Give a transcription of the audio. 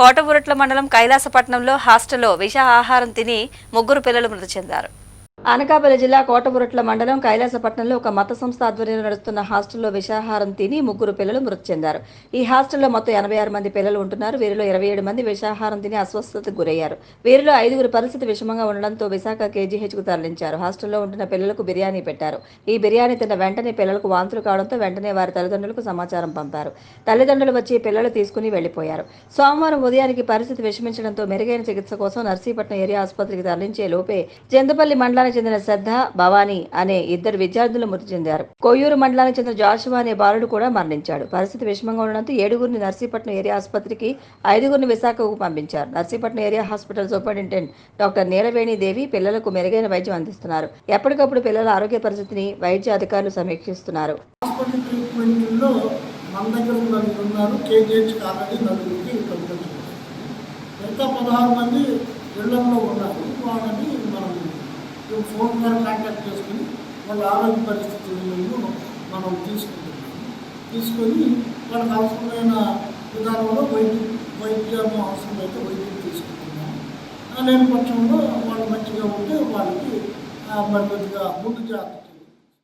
కోటబురట్ల మండలం కైలాసపట్నంలో హాస్టల్లో విష ఆహారం తిని ముగ్గురు పిల్లలు మృతి చెందారు. అనకాపల్లి జిల్లా కోటపురట్ల మండలం కైలాసపట్నంలో ఒక మత సంస్థ ఆధ్వర్యంలో నడుస్తున్న హాస్టల్లో విషాహారం తిని ముగ్గురు పిల్లలు మృతి చెందారు. ఈ హాస్టల్లో మొత్తం ఎనభై ఆరు మంది పిల్లలు ఉంటున్నారు. వీరిలో ఇరవై ఏడు మంది విషాహారం తిని అస్వస్థతకు గురయ్యారు. వీరిలో ఐదుగురు పరిస్థితి విషమంగా ఉండడంతో విశాఖ కేజీహెచ్కు తరలించారు. హాస్టల్లో ఉంటున్న పిల్లలకు బిర్యానీ పెట్టారు. ఈ బిర్యానీ తిన్న వెంటనే పిల్లలకు వాంతులు కావడంతో వెంటనే వారి తల్లిదండ్రులకు సమాచారం పంపారు. తల్లిదండ్రులు వచ్చి పిల్లలు తీసుకుని వెళ్ళిపోయారు సోమవారం ఉదయానికి పరిస్థితి విషమించడంతో మెరుగైన చికిత్స కోసం నర్సీపట్నం ఏరియా ఆసుపత్రికి తరలించే లోపే జందపల్లి మండలానికి చెందిన శ్రద్ధ భవానీ అనే ఇద్దరు విద్యార్థులు మృతి చెందారు. కొయ్యూరు మండలానికి చెందిన జాషువా అనే బాలుడు కూడా మరణించాడు. పరిస్థితి విషమంగా ఉండడంతో ఏడుగురిని నర్సీపట్నం ఏరియా ఆసుపత్రికి ఐదుగురిని విశాఖకు పంపించారు. Narsipatnam area hospital superintendent doctor Neelaveni Devi పిల్లలకు మెరుగైన వైద్యం అందిస్తున్నారు. ఎప్పటికప్పుడు పిల్లల ఆరోగ్య పరిస్థితిని వైద్య అధికారులు సమీక్షిస్తున్నారు. మిగతా పదహారు మంది ఇళ్ళలో ఉన్నారు. వాళ్ళని మనం ఫోన్ ద్వారా కాంటాక్ట్ చేసుకుని వాళ్ళ ఆరోగ్య పరిస్థితులను మనం తీసుకుంటున్నాము తీసుకొని వాళ్ళకి అవసరమైన విధానంలో వైద్యం వైద్యం అవసరమైతే వైద్యం తీసుకుంటున్నాము లేని పక్షంలో వాళ్ళు మంచిగా ఉంటే వాళ్ళకి మరి కొద్దిగా ముందు జాగ్రత్త